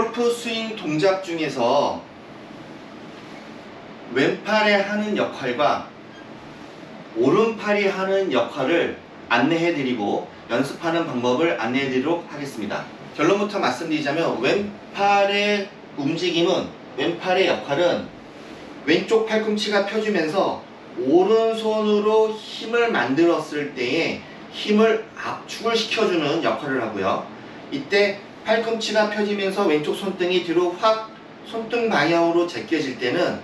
골프 스윙 동작 중에서 왼팔에 하는 역할과 오른팔이 하는 역할을 안내해 드리고 연습하는 방법을 안내해 드리도록 하겠습니다. 결론부터 말씀드리자면 왼팔의 움직임은 왼팔의 역할은 왼쪽 팔꿈치가 펴지면서 오른손으로 힘을 만들었을 때에 힘을 압축을 시켜주는 역할을 하고요. 이때 팔꿈치가 펴지면서 왼쪽 손등이 뒤로 확 손등 방향으로 제껴질 때는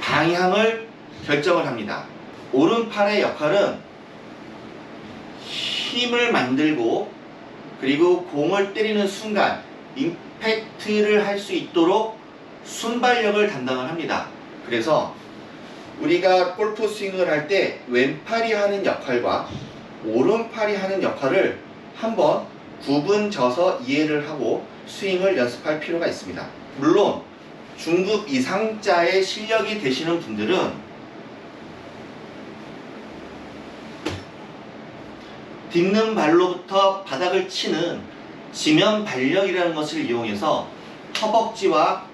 방향을 결정을 합니다. 오른팔의 역할은 힘을 만들고 그리고 공을 때리는 순간 임팩트를 할 수 있도록 순발력을 담당을 합니다. 그래서 우리가 골프 스윙을 할 때 왼팔이 하는 역할과 오른팔이 하는 역할을 한번 구분져서 이해를 하고 스윙을 연습할 필요가 있습니다. 물론 중급 이상자의 실력이 되시는 분들은 딛는 발로부터 바닥을 치는 지면 발력이라는 것을 이용해서 허벅지와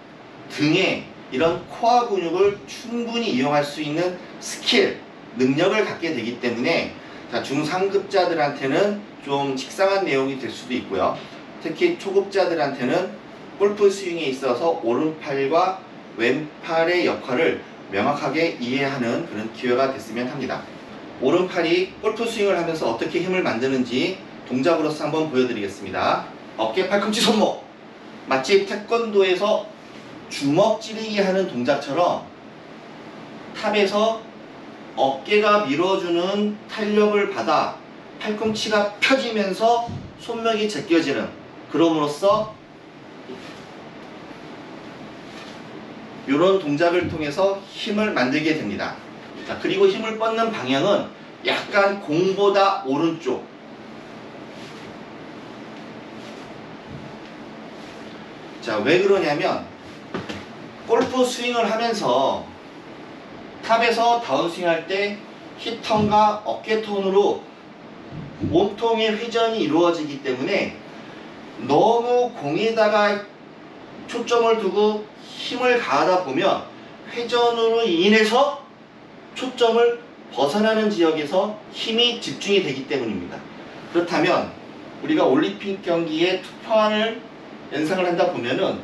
등의 이런 코어 근육을 충분히 이용할 수 있는 스킬, 능력을 갖게 되기 때문에 자, 중상급자들한테는 좀 식상한 내용이 될 수도 있고요. 특히 초급자들한테는 골프 스윙에 있어서 오른팔과 왼팔의 역할을 명확하게 이해하는 그런 기회가 됐으면 합니다. 오른팔이 골프 스윙을 하면서 어떻게 힘을 만드는지 동작으로서 한번 보여드리겠습니다. 어깨 팔꿈치 손목 마치 태권도에서 주먹 찌르기 하는 동작처럼 탑에서 어깨가 밀어주는 탄력을 받아 팔꿈치가 펴지면서 손목이 제껴지는 그럼으로써 이런 동작을 통해서 힘을 만들게 됩니다. 자, 그리고 힘을 뻗는 방향은 약간 공보다 오른쪽. 자, 왜 그러냐면 골프 스윙을 하면서 탑에서 다운스윙 할때 힙턴과 어깨톤으로 몸통의 회전이 이루어지기 때문에 너무 공에다가 초점을 두고 힘을 가하다 보면 회전으로 인해서 초점을 벗어나는 지역에서 힘이 집중이 되기 때문입니다. 그렇다면 우리가 올림픽 경기에 투판을 연상을 한다 보면은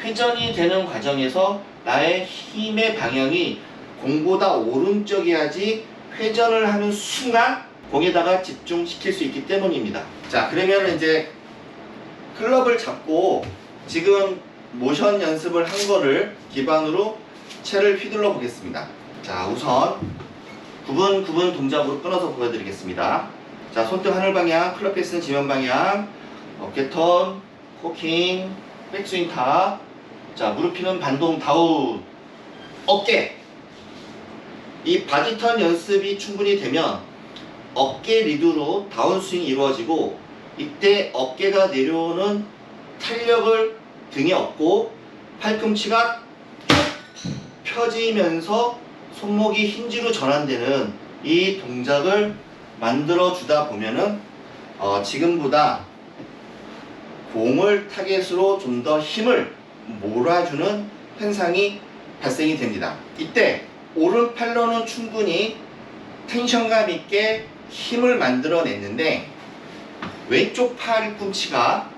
회전이 되는 과정에서 나의 힘의 방향이 공보다 오른쪽이야지 회전을 하는 순간 공에다가 집중시킬 수 있기 때문입니다. 자, 그러면 이제 클럽을 잡고 지금 모션 연습을 한 거를 기반으로 채를 휘둘러 보겠습니다. 자, 우선 구분 구분 동작으로 끊어서 보여드리겠습니다. 자, 손등 하늘 방향, 클럽 페이스는 지면 방향, 어깨 턴, 코킹, 백스윙 탑. 자, 무릎 피는 반동 다운. 어깨. 이 바디 턴 연습이 충분히 되면 어깨 리드로 다운스윙이 이루어지고 이때 어깨가 내려오는 탄력을 등에 얻고 팔꿈치가 쭉 펴지면서 손목이 힌지로 전환되는 이 동작을 만들어 주다 보면은 어, 지금보다 공을 타겟으로 좀 더 힘을 몰아주는 현상이 발생이 됩니다. 이때 오른팔로는 충분히 텐션감 있게 힘을 만들어냈는데 왼쪽 팔꿈치가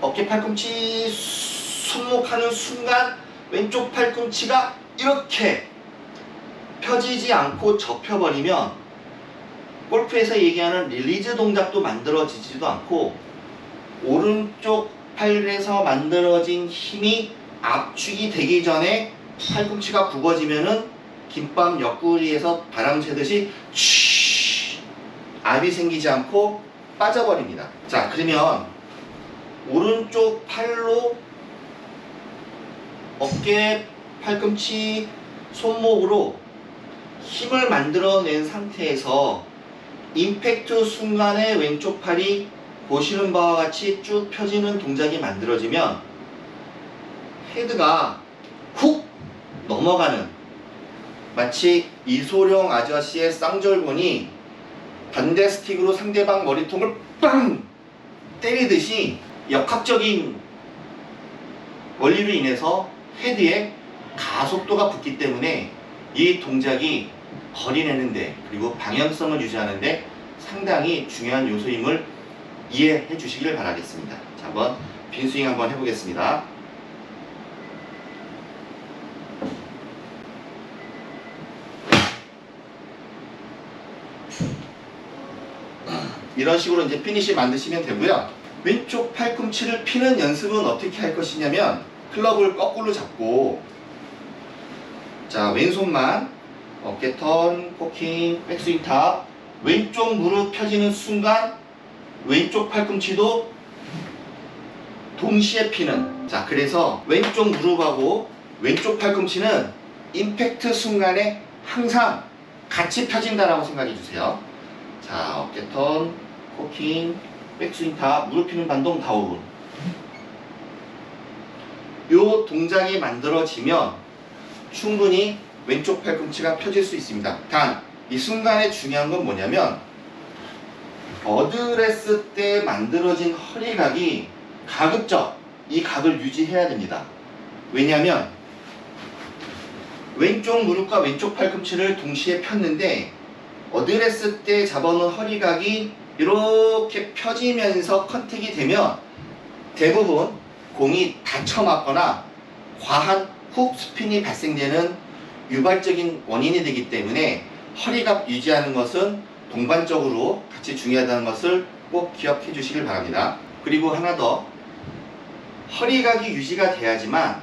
어깨 팔꿈치 손목하는 순간 왼쪽 팔꿈치가 이렇게 펴지지 않고 접혀버리면 골프에서 얘기하는 릴리즈 동작도 만들어지지도 않고 오른쪽 팔에서 만들어진 힘이 압축이 되기 전에 팔꿈치가 굽어지면은 김밥 옆구리에서 바람 쐬듯이 쉬 압이 생기지 않고 빠져버립니다. 자 그러면 오른쪽 팔로 어깨, 팔꿈치, 손목으로 힘을 만들어낸 상태에서 임팩트 순간에 왼쪽 팔이 보시는 바와 같이 쭉 펴지는 동작이 만들어지면 헤드가 훅 넘어가는 마치 이소룡 아저씨의 쌍절곤이 반대 스틱으로 상대방 머리통을 빵 때리듯이 역학적인 원리로 인해서 헤드에 가속도가 붙기 때문에 이 동작이 거리 내는데 그리고 방향성을 유지하는데 상당히 중요한 요소임을 이해해 주시길 바라겠습니다. 자, 한번 빈스윙 한번 해보겠습니다. 이런 식으로 이제 피니시 만드시면 되고요. 왼쪽 팔꿈치를 피는 연습은 어떻게 할 것이냐면 클럽을 거꾸로 잡고 자 왼손만 어깨 턴, 코킹, 백스윙 탑 왼쪽 무릎 펴지는 순간 왼쪽 팔꿈치도 동시에 피는 자 그래서 왼쪽 무릎하고 왼쪽 팔꿈치는 임팩트 순간에 항상 같이 펴진다라고 생각해 주세요 자 어깨 턴, 코킹, 백스윙 탑 무릎 피는 반동 다운 요 동작이 만들어지면 충분히 왼쪽 팔꿈치가 펴질 수 있습니다. 단, 이 순간에 중요한 건 뭐냐면, 어드레스 때 만들어진 허리각이 가급적 이 각을 유지해야 됩니다. 왜냐하면, 왼쪽 무릎과 왼쪽 팔꿈치를 동시에 폈는데, 어드레스 때 잡아놓은 허리각이 이렇게 펴지면서 컨택이 되면, 대부분 공이 다쳐 맞거나 과한 훅 스핀이 발생되는 유발적인 원인이 되기 때문에 허리각 유지하는 것은 동반적으로 같이 중요하다는 것을 꼭 기억해 주시길 바랍니다. 그리고 하나 더 허리각이 유지가 돼야지만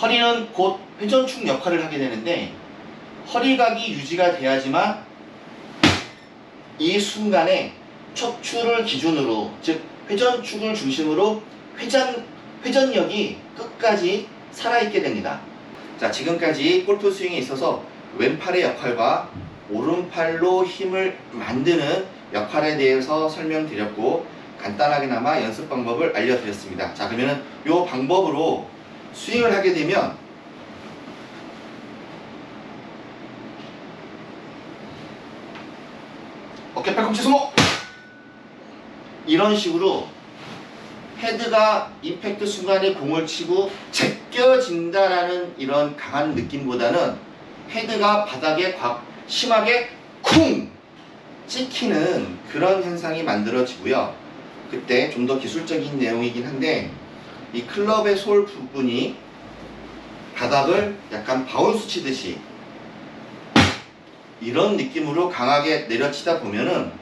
허리는 곧 회전축 역할을 하게 되는데 허리각이 유지가 돼야지만 이 순간에 척추를 기준으로 즉 회전축을 중심으로 회전 회전력이 끝까지 살아있게 됩니다. 자, 지금까지 골프 스윙에 있어서 왼팔의 역할과 오른팔로 힘을 만드는 역할에 대해서 설명드렸고 간단하게나마 연습 방법을 알려드렸습니다. 자, 그러면은 이 방법으로 스윙을 하게 되면 어깨 팔꿈치 손목 이런 식으로 헤드가 임팩트 순간에 공을 치고 제껴진다라는 이런 강한 느낌보다는 헤드가 바닥에 곽- 심하게 쿵 찍히는 그런 현상이 만들어지고요. 그때 좀 더 기술적인 내용이긴 한데 이 클럽의 솔 부분이 바닥을 약간 바운스 치듯이 이런 느낌으로 강하게 내려치다 보면은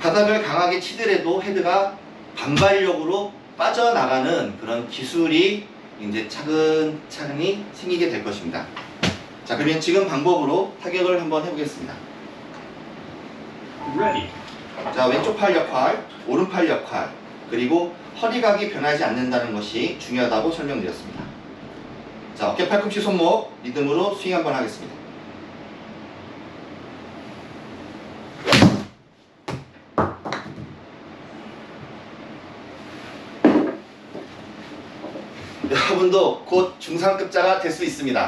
바닥을 강하게 치더라도 헤드가 반발력으로 빠져나가는 그런 기술이 이제 차근차근히 생기게 될 것입니다. 자, 그러면 지금 방법으로 타격을 한번 해보겠습니다. 자, 왼쪽 팔 역할, 오른팔 역할, 그리고 허리각이 변하지 않는다는 것이 중요하다고 설명드렸습니다. 자, 어깨 팔꿈치 손목 리듬으로 스윙 한번 하겠습니다. 여러분도 곧 중상급자가 될 수 있습니다.